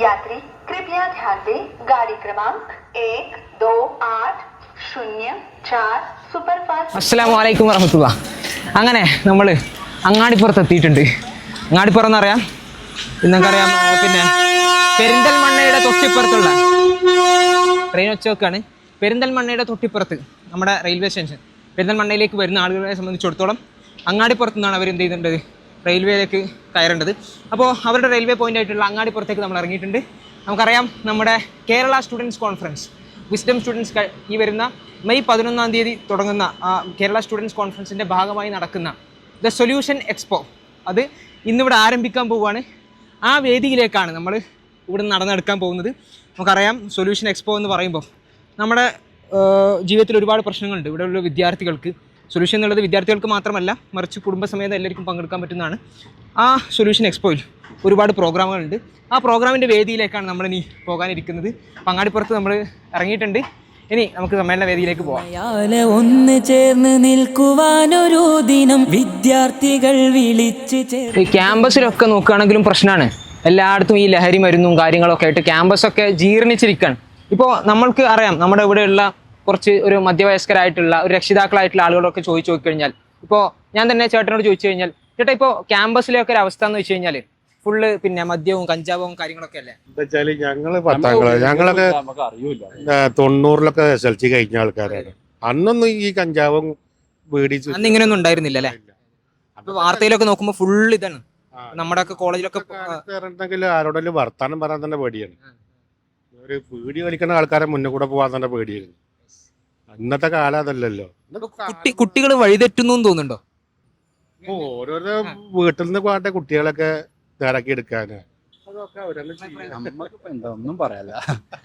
यात्री कृपया ध्यान दें गाड़ी क्रमांक एक दो आठ शून्य चार सुपरफास्ट അസ്സലാമു അലൈക്കും വറഹമത്തുള്ള അങ്ങനെ നമ്മൾ അങ്ങാടിപ്പുറത്ത് എത്തിയിട്ടുണ്ട് അങ്ങാടിപ്പുറം എന്നറിയാം നിങ്ങൾക്കറിയാം ആ, പിന്നെ പെരിന്തൽമണ്ണയുടെ തൊട്ടിപ്പുറത്തുള്ള ട്രെയിൻ വെച്ചോക്കാണ് പെരിന്തൽമണ്ണയുടെ തൊട്ടിപ്പുറത്ത് നമ്മുടെ റെയിൽവേ സ്റ്റേഷൻ പെരിന്തൽമണ്ണയിലേക്ക് വരുന്ന ആളുകളെ സംബന്ധിച്ചിടത്തോളം അങ്ങാടിപ്പുറത്ത് നിന്നാണ് അവർ എന്ത് ചെയ്യുന്നുണ്ട് റെയിൽവേയിലേക്ക് കയറേണ്ടത്. അപ്പോൾ അവരുടെ റെയിൽവേ പോയിന്റ് ആയിട്ടുള്ള അങ്ങാടിപ്പുറത്തേക്ക് നമ്മൾ ഇറങ്ങിയിട്ടുണ്ട്. നമുക്കറിയാം നമ്മുടെ Kerala students conference Wisdom students ഈ വരുന്ന മെയ് പതിനൊന്നാം തീയതി തുടങ്ങുന്ന കേരള സ്റ്റുഡൻസ് കോൺഫറൻസിന്റെ ഭാഗമായി നടക്കുന്ന ദ സൊല്യൂഷൻ എക്സ്പോ. അത് ഇന്നിവിടെ ആരംഭിക്കാൻ പോവുകയാണ്. ആ വേദിയിലേക്കാണ് നമ്മൾ ഇവിടെ നടന്നെടുക്കാൻ പോകുന്നത്. നമുക്കറിയാം സൊല്യൂഷൻ എക്സ്പോ എന്ന് പറയുമ്പോൾ നമ്മുടെ ജീവിതത്തിൽ ഒരുപാട് പ്രശ്നങ്ങളുണ്ട്. ഇവിടെയുള്ള വിദ്യാർത്ഥികൾക്ക് സൊല്യൂഷൻ എന്നുള്ളത് വിദ്യാർത്ഥികൾക്ക് മാത്രമല്ല മറിച്ച് കുടുംബസമേതം എല്ലാവർക്കും പങ്കെടുക്കാൻ പറ്റുന്നതാണ്. ആ സൊല്യൂഷൻ എക്സ്പോയിൽ ഒരുപാട് പ്രോഗ്രാമുകളുണ്ട്. ആ പ്രോഗ്രാമിന്റെ വേദിയിലേക്കാണ് നമ്മളിനി പോകാനിരിക്കുന്നത്. പങ്ങാടിപ്പുറത്ത് നമ്മൾ ഇറങ്ങിയിട്ടുണ്ട്. ഇനി നമുക്ക് സമ്മേളന വേദിയിലേക്ക് പോകാം അയാളെ ഒന്ന് ചേർന്ന് നിൽക്കുവാനൊരു ദിനം വിദ്യാർത്ഥികൾ വിളിച്ച് ഈ ക്യാമ്പസിലൊക്കെ നോക്കുകയാണെങ്കിലും പ്രശ്നമാണ്. എല്ലായിടത്തും ഈ ലഹരി മരുന്നും കാര്യങ്ങളൊക്കെ ആയിട്ട് ക്യാമ്പസൊക്കെ ജീർണിച്ചിരിക്കുകയാണ് ഇപ്പോൾ നമ്മൾക്ക് അറിയാം നമ്മുടെ ഇവിടെയുള്ള കുറച്ച് ഒരു മധ്യവയസ്കരായിട്ടുള്ള ഒരു രക്ഷിതാക്കളായിട്ടുള്ള ആളുകളൊക്കെ ചോദിച്ചു നോക്കിക്കഴിഞ്ഞാൽ. ഇപ്പോൾ ഞാൻ തന്നെ ചേട്ടനോട് ചോദിച്ചു കഴിഞ്ഞാൽ ചേട്ടാ ഇപ്പോൾ ക്യാമ്പസിലൊക്കെ ഒരു അവസ്ഥ എന്ന് വെച്ച് കഴിഞ്ഞാൽ ഫുള്ള് പിന്നെ മദ്യവും കഞ്ചാവും കാര്യങ്ങളൊക്കെ അല്ലേ? എന്താ വെച്ചാൽ ഞങ്ങൾ പത്താം ക്ലാസ് ഞങ്ങളൊക്കെ തൊണ്ണൂറിലൊക്കെ എസ് എൽ സി കഴിഞ്ഞ ആൾക്കാരാണ്. അന്നൊന്നും ഈ കഞ്ചാവും അന്ന് ഇങ്ങനെയൊന്നും ഉണ്ടായിരുന്നില്ല അല്ലേ? അപ്പൊ വാർത്തയിലൊക്കെ നോക്കുമ്പോൾ ഫുള്ള് ഇതാണ്. നമ്മുടെ ഒക്കെ കോളേജിലൊക്കെ ആരോടെങ്കിലും വർത്താനം പറയാൻ തന്നെ പേടിയാണ്. ഒരു പേടി വലിക്കുന്ന ആൾക്കാരെ മുന്നേ കൂടെ പോകാൻ തന്നെ പേടിയായിരുന്നു. ഇന്നത്തെ കാലം അതല്ലല്ലോ. കുട്ടി കുട്ടികൾ വഴിതെറ്റുന്നു എന്ന് തോന്നുന്നുണ്ടോ? ഇപ്പൊ ഓരോരോ വീട്ടിൽ നിന്ന് പോകട്ടെ കുട്ടികളൊക്കെ നേരാക്കി എടുക്കാന്. അതൊക്കെ അവരെന്നെ ചെയ്യും. എന്താ ഒന്നും പറയാല്ല.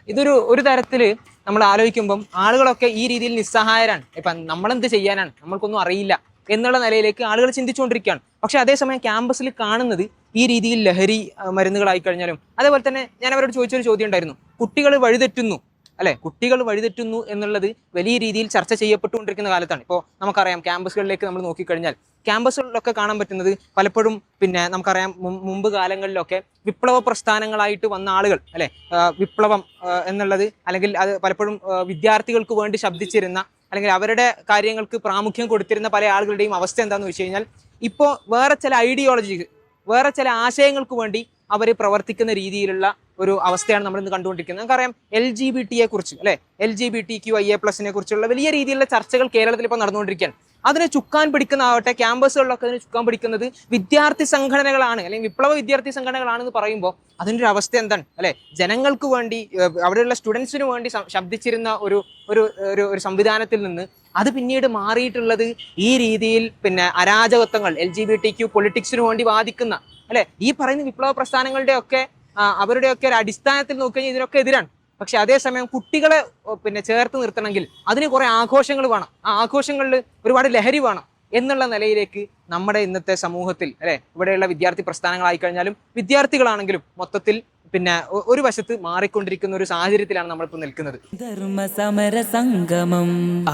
ഇതൊരു ഒരു തരത്തിൽ നമ്മൾ ആലോചിക്കുമ്പം ആളുകളൊക്കെ ഈ രീതിയിൽ നിസ്സഹായരാണ്. ഇപ്പൊ നമ്മളെന്ത് ചെയ്യാനാണ്? നമ്മൾക്കൊന്നും അറിയില്ല എന്നുള്ള നിലയിലേക്ക് ആളുകൾ ചിന്തിച്ചുകൊണ്ടിരിക്കുകയാണ്. പക്ഷെ അതേസമയം ക്യാമ്പസിൽ കാണുന്നത് ഈ രീതിയിൽ ലഹരി ആ, മരുന്നുകളായി കഴിഞ്ഞാലും അതേപോലെ തന്നെ ഞാൻ അവരോട് ചോദിച്ചൊരു ചോദ്യം ഉണ്ടായിരുന്നു. കുട്ടികൾ വഴിതെറ്റുന്നു. അല്ലെ? കുട്ടികൾ വഴിതെറ്റുന്നു എന്നുള്ളത് വലിയ രീതിയിൽ ചർച്ച ചെയ്യപ്പെട്ടുകൊണ്ടിരിക്കുന്ന കാലത്താണ്. ഇപ്പോൾ നമുക്കറിയാം ക്യാമ്പസുകളിലേക്ക് നമ്മൾ നോക്കിക്കഴിഞ്ഞാൽ ക്യാമ്പസുകളിലൊക്കെ കാണാൻ പറ്റുന്നത് പലപ്പോഴും പിന്നെ നമുക്കറിയാം മുമ്പ് കാലങ്ങളിലൊക്കെ വിപ്ലവ പ്രസ്ഥാനങ്ങളായിട്ട് വന്ന ആളുകൾ അല്ലെ? വിപ്ലവം എന്നുള്ളത് അല്ലെങ്കിൽ അത് പലപ്പോഴും വിദ്യാർത്ഥികൾക്ക് വേണ്ടി ശബ്ദിച്ചിരുന്ന അല്ലെങ്കിൽ അവരുടെ കാര്യങ്ങൾക്ക് പ്രാമുഖ്യം കൊടുത്തിരുന്ന പല ആളുകളുടെയും അവസ്ഥ എന്താണെന്ന് വെച്ച് കഴിഞ്ഞാൽ ഇപ്പോൾ വേറെ ചില ഐഡിയോളജി വേറെ ചില ആശയങ്ങൾക്ക് വേണ്ടി അവർ പ്രവർത്തിക്കുന്ന രീതിയിലുള്ള ഒരു അവസ്ഥയാണ് നമ്മൾ ഇന്ന് കണ്ടുകൊണ്ടിരിക്കുന്നത്. നമുക്കറിയാം എൽ ജി ബി ടിയെ കുറിച്ച് അല്ലെ? L G B T Q I A പ്ലസിനെ കുറിച്ചുള്ള വലിയ രീതിയിലുള്ള ചർച്ചകൾ കേരളത്തിൽ ഇപ്പോൾ നടന്നുകൊണ്ടിരിക്കുകയാണ്. അതിനെ ചുക്കാൻ പിടിക്കുന്ന ആവട്ടെ ക്യാമ്പസുകളിലൊക്കെ അതിനെ ചുക്കാൻ പിടിക്കുന്നത് വിദ്യാർത്ഥി സംഘടനകളാണ് അല്ലെങ്കിൽ വിപ്ലവ വിദ്യാർത്ഥി സംഘടനകളാണെന്ന് പറയുമ്പോൾ അതിന്റെ ഒരു അവസ്ഥ എന്താണ്? അല്ലെ? ജനങ്ങൾക്ക് വേണ്ടി അവിടെയുള്ള സ്റ്റുഡൻസിന് വേണ്ടി ശബ്ദിച്ചിരുന്ന ഒരു ഒരു ഒരു സംവിധാനത്തിൽ നിന്ന് അത് പിന്നീട് മാറിയിട്ടുള്ളത് ഈ രീതിയിൽ പിന്നെ അരാജകത്വങ്ങൾ L G B T Q പൊളിറ്റിക്സിന് വേണ്ടി വാദിക്കുന്ന അല്ലെ? ഈ പറയുന്ന വിപ്ലവ പ്രസ്ഥാനങ്ങളുടെ ഒക്കെ അവരുടെയൊക്കെ ഒരു അടിസ്ഥാനത്തിൽ നോക്കിക്കഴിഞ്ഞാൽ ഇതിനൊക്കെ എതിരാണ്. പക്ഷെ അതേസമയം കുട്ടികളെ പിന്നെ ചേർത്ത് നിർത്തണമെങ്കിൽ അതിന് കുറെ ആഘോഷങ്ങൾ വേണം. ആ ആഘോഷങ്ങളിൽ ഒരുപാട് ലഹരി വേണം എന്നുള്ള നിലയിലേക്ക് നമ്മുടെ ഇന്നത്തെ സമൂഹത്തിൽ അല്ലെ? ഇവിടെയുള്ള വിദ്യാർത്ഥി പ്രസ്ഥാനങ്ങളായി കഴിഞ്ഞാലും വിദ്യാർത്ഥികളാണെങ്കിലും മൊത്തത്തിൽ പിന്നെ ഒരു വശത്ത് മാറിക്കൊണ്ടിരിക്കുന്ന ഒരു സാഹചര്യത്തിലാണ് നമ്മളിപ്പോൾ നിൽക്കുന്നത്. ധർമ്മ സമര സംഗമം.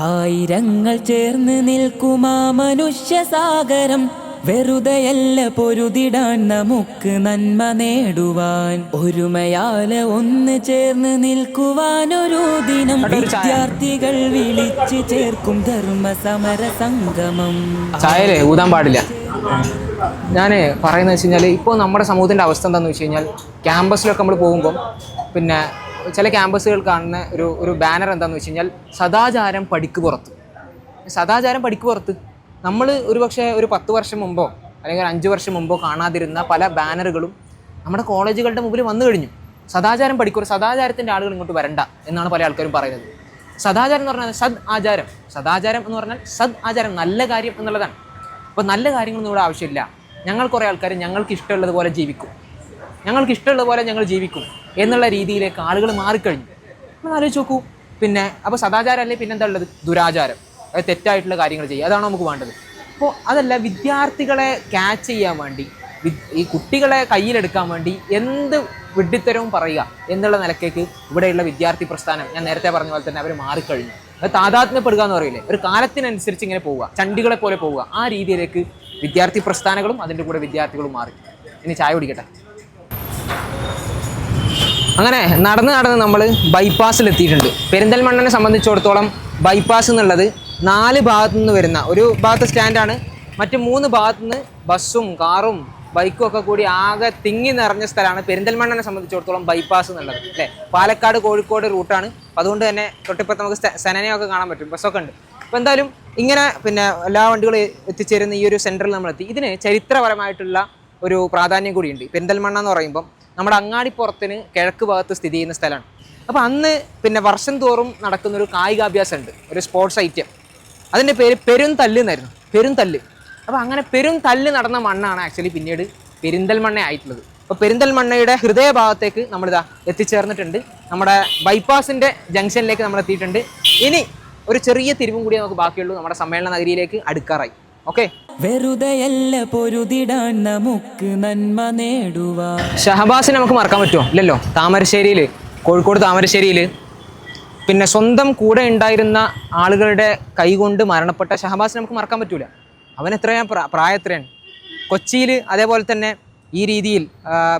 ആയിരങ്ങൾ ചേർന്ന് നിൽക്കുമാ മനുഷ്യ സാഗരം. വെറുതെയല്ല പൊരുതിടാൻ നമുക്ക് നന്മ നേടുവാൻ. ഒരുമയാലെ ഒന്ന് ചേർന്ന് നിൽക്കുവാനൊരു ദിനം ഒരു ദിനം വിദ്യാർത്ഥികൾ വിളിച്ചു ചേർക്കും ധർമ്മ സമര സംഗമം. ചായലേ ഊതാൻ പാടില്ല. ഞാൻ പറയുന്നത് വെച്ച് കഴിഞ്ഞാൽ ഇപ്പോൾ നമ്മുടെ സമൂഹത്തിന്റെ അവസ്ഥ എന്താണെന്ന് വെച്ച് കഴിഞ്ഞാൽ ക്യാമ്പസിലൊക്കെ നമ്മൾ പോകുമ്പം പിന്നെ ചില ക്യാമ്പസുകൾ കാണുന്ന ഒരു ഒരു ബാനർ എന്താണെന്ന് വെച്ച് കഴിഞ്ഞാൽ സദാചാരം പടിക്ക് പുറത്ത്. സദാചാരം പടിക്ക് പുറത്ത്. നമ്മൾ ഒരു പക്ഷേ ഒരു പത്ത് വർഷം മുമ്പോ അല്ലെങ്കിൽ അഞ്ച് വർഷം മുമ്പോ കാണാതിരുന്ന പല ബാനറുകളും നമ്മുടെ കോളേജുകളുടെ മുമ്പിൽ വന്നു കഴിഞ്ഞു. സദാചാരം പഠിക്കുക സദാചാരത്തിന്റെ ആളുകൾ ഇങ്ങോട്ട് വരണ്ട എന്നാണ് പല ആൾക്കാരും പറയുന്നത്. സദാചാരം എന്ന് പറഞ്ഞാൽ സദ് ആചാരം. സദാചാരം എന്ന് പറഞ്ഞാൽ സദ് ആചാരം നല്ല കാര്യം എന്നുള്ളതാണ്. അപ്പോൾ നല്ല കാര്യങ്ങളൊന്നും ഇവിടെ ആവശ്യമില്ല. ഞങ്ങൾ കുറേ ആൾക്കാർ ഞങ്ങൾക്ക് ഇഷ്ടമുള്ളതുപോലെ ജീവിക്കും. ഞങ്ങൾക്ക് ഇഷ്ടമുള്ളതുപോലെ ഞങ്ങൾ ജീവിക്കും എന്നുള്ള രീതിയിലേക്ക് ആളുകൾ മാറിക്കഴിഞ്ഞു. നമ്മൾ ആലോചിച്ച് നോക്കൂ. പിന്നെ അപ്പോൾ സദാചാരം അല്ലേ പിന്നെന്താ ഉള്ളത്? ദുരാചാരം. തെറ്റായിട്ടുള്ള കാര്യങ്ങൾ ചെയ്യുക. അതാണ് നമുക്ക് വേണ്ടത്? അപ്പോൾ അതല്ല വിദ്യാർത്ഥികളെ ക്യാച്ച് ചെയ്യാൻ വേണ്ടി ഈ കുട്ടികളെ കയ്യിലെടുക്കാൻ വേണ്ടി എന്ത് വിഡ്ഢിത്തരവും പറയുക എന്നുള്ള നിലക്കേക്ക് ഇവിടെയുള്ള വിദ്യാർത്ഥി പ്രസ്ഥാനം ഞാൻ നേരത്തെ പറഞ്ഞ പോലെ തന്നെ അവർ മാറിക്കഴിഞ്ഞു. അത് താതാത്മ്യപ്പെടുക എന്ന് പറയില്ലേ? ഒരു കാലത്തിനനുസരിച്ച് ഇങ്ങനെ പോവുക ചണ്ടികളെ പോലെ പോവുക. ആ രീതിയിലേക്ക് വിദ്യാർത്ഥി പ്രസ്ഥാനങ്ങളും അതിന്റെ കൂടെ വിദ്യാർത്ഥികളും മാറി. ഇനി ചായ കുടിക്കട്ടെ. അങ്ങനെ നടന്ന് നടന്ന് നമ്മൾ ബൈപ്പാസിൽ എത്തിയിട്ടുണ്ട് പെരിന്തൽമണ്ണനെ സംബന്ധിച്ചിടത്തോളം ബൈപ്പാസ് എന്നുള്ളത് നാല് ഭാഗത്തു നിന്ന് വരുന്ന ഒരു ഭാഗത്ത് സ്റ്റാൻഡാണ്. മറ്റ് മൂന്ന് ഭാഗത്തു നിന്ന് ബസ്സും കാറും ബൈക്കും ഒക്കെ കൂടി ആകെ തിങ്ങി നിറഞ്ഞ സ്ഥലമാണ് പെരിന്തൽമണ്ണനെ സംബന്ധിച്ചിടത്തോളം ബൈപ്പാസ് എന്നുള്ളത് അല്ലേ? പാലക്കാട് കോഴിക്കോട് റൂട്ടാണ് അതുകൊണ്ട് തന്നെ തൊട്ടിപ്പുറത്ത് നമുക്ക് സെനനയൊക്കെ കാണാൻ പറ്റും. ബസ്സൊക്കെ ഉണ്ട്. അപ്പോൾ എന്തായാലും ഇങ്ങനെ പിന്നെ എല്ലാ വണ്ടികളും എത്തിച്ചേരുന്ന ഈ ഒരു സെന്ററിൽ നമ്മൾ എത്തി ഇതിന് ചരിത്രപരമായിട്ടുള്ള ഒരു പ്രാധാന്യം കൂടിയുണ്ട്. പെരിന്തൽമണ്ണ എന്ന് പറയുമ്പം നമ്മുടെ അങ്ങാടിപ്പുറത്തിന് കിഴക്ക് ഭാഗത്ത് സ്ഥിതി ചെയ്യുന്ന സ്ഥലമാണ്. അപ്പോൾ അന്ന് പിന്നെ വർഷം തോറും നടക്കുന്ന ഒരു കായികാഭ്യാസം ഉണ്ട് ഒരു സ്പോർട്സ് ഐറ്റം അതിന്റെ പേര് പെരുന്തല്ല് എന്നായിരുന്നു പെരുന്തല്ല്. അപ്പോൾ അങ്ങനെ പെരും തല്ല് നടന്ന മണ്ണാണ് ആക്ച്വലി പിന്നീട് പെരിന്തൽമണ്ണ ആയിട്ടുള്ളത്. അപ്പോൾ പെരിന്തൽമണ്ണയുടെ ഹൃദയഭാഗത്തേക്ക് നമ്മളിതാ എത്തിച്ചേർന്നിട്ടുണ്ട്. നമ്മുടെ ബൈപ്പാസിന്റെ ജംഗ്ഷനിലേക്ക് നമ്മൾ എത്തിയിട്ടുണ്ട്. ഇനി ഒരു ചെറിയ തിരിവും കൂടി നമുക്ക് ബാക്കിയുള്ളൂ. നമ്മുടെ സമ്മേളന നഗരിയിലേക്ക് അടുക്കാറായി. ഓക്കെ വെറുതെയല്ല പൊരുതിടാൻ നമുക്ക് നന്മ നേടുവാ ഷഹബാസിനെ നമുക്ക് മറക്കാൻ പറ്റുമോ? ഇല്ലല്ലോ. താമരശ്ശേരിയിൽ കോഴിക്കോട് താമരശ്ശേരിയിൽ പിന്നെ സ്വന്തം കൂടെ ഉണ്ടായിരുന്ന ആളുകളുടെ കൈകൊണ്ട് മരണപ്പെട്ട ഷഹബാസിനെ നമുക്ക് മറക്കാൻ പറ്റൂല. അവൻ എത്രയാണ് പ്രാ- പ്രായം എത്രയാണ് കൊച്ചിയിൽ അതേപോലെ തന്നെ ഈ രീതിയിൽ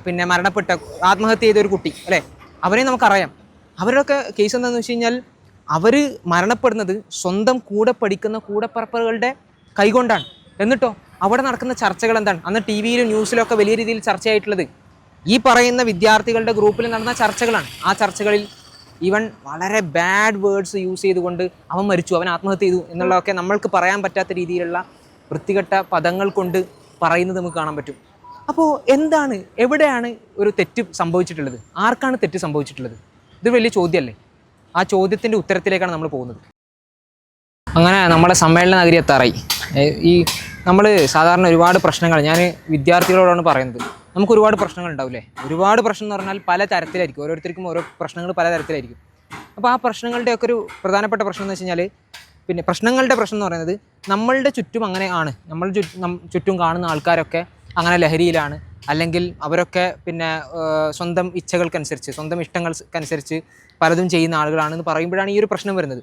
പിന്നെ മരണപ്പെട്ട ആത്മഹത്യ ചെയ്ത ഒരു കുട്ടി അല്ലേ? അവരെ നമുക്കറിയാം. അവരുടെയൊക്കെ കേസ് എന്താണെന്ന് വെച്ച് കഴിഞ്ഞാൽ അവർ മരണപ്പെടുന്നത് സ്വന്തം കൂടെ പഠിക്കുന്ന കൂടെപ്പറപ്പുകളുടെ കൈകൊണ്ടാണ്. എന്നിട്ടോ അവിടെ നടക്കുന്ന ചർച്ചകൾ എന്താണ്? അന്ന് ടി വിയിലും ന്യൂസിലും ഒക്കെ വലിയ രീതിയിൽ ചർച്ചയായിട്ടുള്ളത്. ഈ പറയുന്ന വിദ്യാർത്ഥികളുടെ ഗ്രൂപ്പിൽ നടന്ന ചർച്ചകളാണ്. ആ ചർച്ചകളിൽ ഇവൻ വളരെ ബാഡ് വേർഡ്സ് യൂസ് ചെയ്തുകൊണ്ട് അവൻ മരിച്ചു അവൻ ആത്മഹത്യ ചെയ്തു എന്നുള്ളതൊക്കെ നമ്മൾക്ക് പറയാൻ പറ്റാത്ത രീതിയിലുള്ള വൃത്തികെട്ട പദങ്ങൾ കൊണ്ട് പറയുന്നത് നമുക്ക് കാണാൻ പറ്റും. അപ്പോൾ എന്താണ് എവിടെയാണ് ഒരു തെറ്റ് സംഭവിച്ചിട്ടുള്ളത്? ആർക്കാണ് തെറ്റ് സംഭവിച്ചിട്ടുള്ളത്? ഇത് വലിയ ചോദ്യമല്ലേ? ആ ചോദ്യത്തിന്റെ ഉത്തരത്തിലേക്കാണ് നമ്മൾ പോകുന്നത്. അങ്ങനെ നമ്മുടെ സമ്മേളന നഗരി എത്താറായി. ഈ നമ്മൾ സാധാരണ ഒരുപാട് പ്രശ്നങ്ങൾ ഞാൻ വിദ്യാർത്ഥികളോടാണ് പറയുന്നത്. നമുക്ക് ഒരുപാട് പ്രശ്നങ്ങൾ ഉണ്ടാവില്ലേ? ഒരുപാട് പ്രശ്നം എന്ന് പറഞ്ഞാൽ പല തരത്തിലായിരിക്കും. ഓരോരുത്തർക്കും ഓരോ പ്രശ്നങ്ങൾ പല തരത്തിലായിരിക്കും. അപ്പോൾ ആ പ്രശ്നങ്ങളുടെയൊക്കെ ഒരു പ്രധാനപ്പെട്ട പ്രശ്നം എന്ന് വെച്ച് കഴിഞ്ഞാൽ പിന്നെ പ്രശ്നങ്ങളുടെ പ്രശ്നം എന്ന് പറയുന്നത് നമ്മളുടെ ചുറ്റും അങ്ങനെ ആണ്. നമ്മൾ ചുറ്റും കാണുന്ന ആൾക്കാരൊക്കെ അങ്ങനെ ലഹരിയിലാണ്. അല്ലെങ്കിൽ അവരൊക്കെ പിന്നെ സ്വന്തം ഇച്ഛകൾക്കനുസരിച്ച് സ്വന്തം ഇഷ്ടങ്ങൾക്കനുസരിച്ച് പലതും ചെയ്യുന്ന ആളുകളാണെന്ന് പറയുമ്പോഴാണ് ഈ ഒരു പ്രശ്നം വരുന്നത്.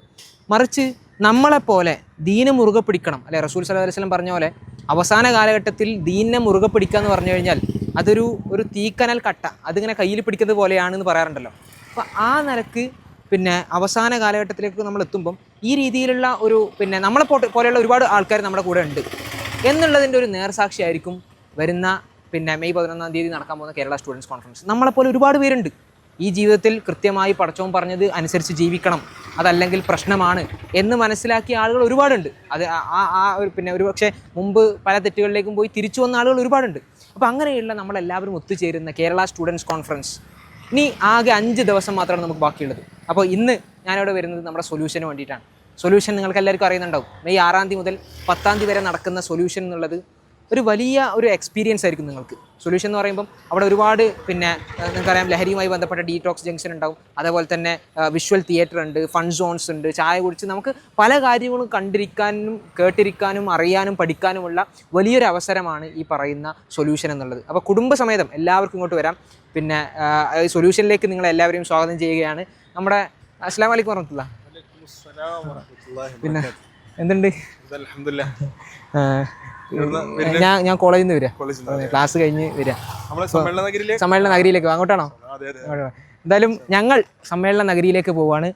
മറിച്ച് നമ്മളെപ്പോലെ ദീന മുറുകെ പിടിക്കണം. അല്ലെ റസൂൽ സല്ലല്ലാഹു അലൈഹി പറഞ്ഞ പോലെ അവസാന കാലഘട്ടത്തിൽ ദീനെ മുറുകെ പിടിക്കുക എന്ന് പറഞ്ഞു കഴിഞ്ഞാൽ അതൊരു ഒരു തീക്കനൽ കട്ട. അതിങ്ങനെ കയ്യിൽ പിടിക്കുന്നത് പോലെയാണെന്ന് പറയാറുണ്ടല്ലോ. അപ്പോൾ ആ നിലയ്ക്ക് പിന്നെ അവസാന കാലഘട്ടത്തിലേക്ക് നമ്മൾ എത്തുമ്പം ഈ രീതിയിലുള്ള ഒരു പിന്നെ നമ്മളെ പോലെയുള്ള ഒരുപാട് ആൾക്കാർ നമ്മുടെ കൂടെ ഉണ്ട്. എന്നുള്ളതിന്റെ ഒരു നേർസാക്ഷിയായിരിക്കും വരുന്ന പിന്നെ മെയ് പതിനൊന്നാം തീയതി നടക്കാൻ പോകുന്ന കേരള സ്റ്റുഡൻസ് കോൺഫറൻസ്. നമ്മളെപ്പോലെ ഒരുപാട് പേരുണ്ട്. ഈ ജീവിതത്തിൽ കൃത്യമായി പടച്ചവും പറഞ്ഞത് അനുസരിച്ച് ജീവിക്കണം. അതല്ലെങ്കിൽ പ്രശ്നമാണ് എന്ന് മനസ്സിലാക്കിയ ആളുകൾ ഒരുപാടുണ്ട്. അത് ആ- ആ ഒരു പിന്നെ ഒരു പക്ഷേ മുമ്പ് പല തെറ്റുകളിലേക്കും പോയി തിരിച്ചു വന്ന ആളുകൾ ഒരുപാടുണ്ട്. അപ്പോൾ അങ്ങനെയുള്ള നമ്മളെല്ലാവരും ഒത്തുചേരുന്ന കേരള സ്റ്റുഡൻസ് കോൺഫറൻസ്. ഇനി ആകെ അഞ്ച് ദിവസം മാത്രമാണ് നമുക്ക് ബാക്കിയുള്ളത്. അപ്പോൾ ഇന്ന് ഞാനിവിടെ വരുന്നത് നമ്മുടെ സൊല്യൂഷന് വേണ്ടിയിട്ടാണ്. സൊല്യൂഷൻ നിങ്ങൾക്ക് എല്ലാവർക്കും അറിയുന്നുണ്ടാവും. മെയ് ആറാം തീയതി മുതൽ പത്താം തീയതി വരെ നടക്കുന്ന സൊല്യൂഷൻ എന്നുള്ളത് ഒരു വലിയ ഒരു എക്സ്പീരിയൻസ് ആയിരിക്കും നിങ്ങൾക്ക്. സൊല്യൂഷൻ എന്ന് പറയുമ്പം അവിടെ ഒരുപാട് പിന്നെ നിങ്ങൾക്കറിയാം ലഹരിയുമായി ബന്ധപ്പെട്ട ഡീടോക്സ് ജംഗ്ഷൻ ഉണ്ടാവും. അതേപോലെ തന്നെ വിഷ്വൽ തിയേറ്റർ ഉണ്ട് ഫൺ സോൺസ് ഉണ്ട് ചായ കുടിച്ച് നമുക്ക് പല കാര്യങ്ങളും കണ്ടിരിക്കാനും കേട്ടിരിക്കാനും അറിയാനും പഠിക്കാനുമുള്ള വലിയൊരു അവസരമാണ് ഈ പറയുന്ന സൊല്യൂഷൻ എന്നുള്ളത്. അപ്പോൾ കുടുംബസമേതം എല്ലാവർക്കും ഇങ്ങോട്ട് വരാം. പിന്നെ സൊല്യൂഷനിലേക്ക് നിങ്ങൾ എല്ലാവരെയും സ്വാഗതം ചെയ്യുകയാണ്. നമ്മുടെ അസ്ലാം വലൈക്കും വറഹമത്തുള്ള പിന്നെ എന്തുണ്ട്? ഞാൻ ഞാൻ കോളേജിൽ നിന്ന് വരാം ക്ലാസ് കഴിഞ്ഞ് വരാം നമ്മളെ സമ്മേളന നഗരിയിലെ സമ്മേളന നഗരിയിലേക്ക് അങ്ങോട്ടാണോ? അങ്ങോട്ടാണോ? എന്തായാലും ഞങ്ങൾ സമ്മേളന നഗരിയിലേക്ക് പോവാണ്.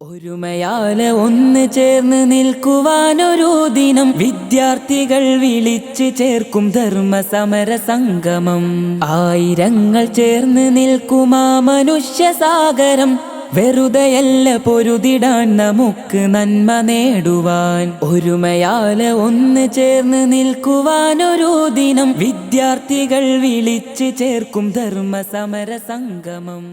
ഒരുമയാലെ ഒന്ന് ചേർന്ന് നിൽക്കുവാനൊരു ദിനം വിദ്യാർത്ഥികൾ വിളിച്ച് ചേർക്കും ധർമ്മ സമര സംഗമം. ആയിരങ്ങൾ ചേർന്ന് നിൽക്കുമാ മനുഷ്യ സാഗരം വെറുതെയല്ല പൊരുതിടാൻ നമുക്ക് നന്മ നേടുവാൻ. ഒരുമയാലെ ഒന്ന് ചേർന്ന് നിൽക്കുവാൻ ഒരു ദിനം വിദ്യാർത്ഥികൾ വിളിച്ച് ചേർക്കും ധർമ്മ സമര സംഗമം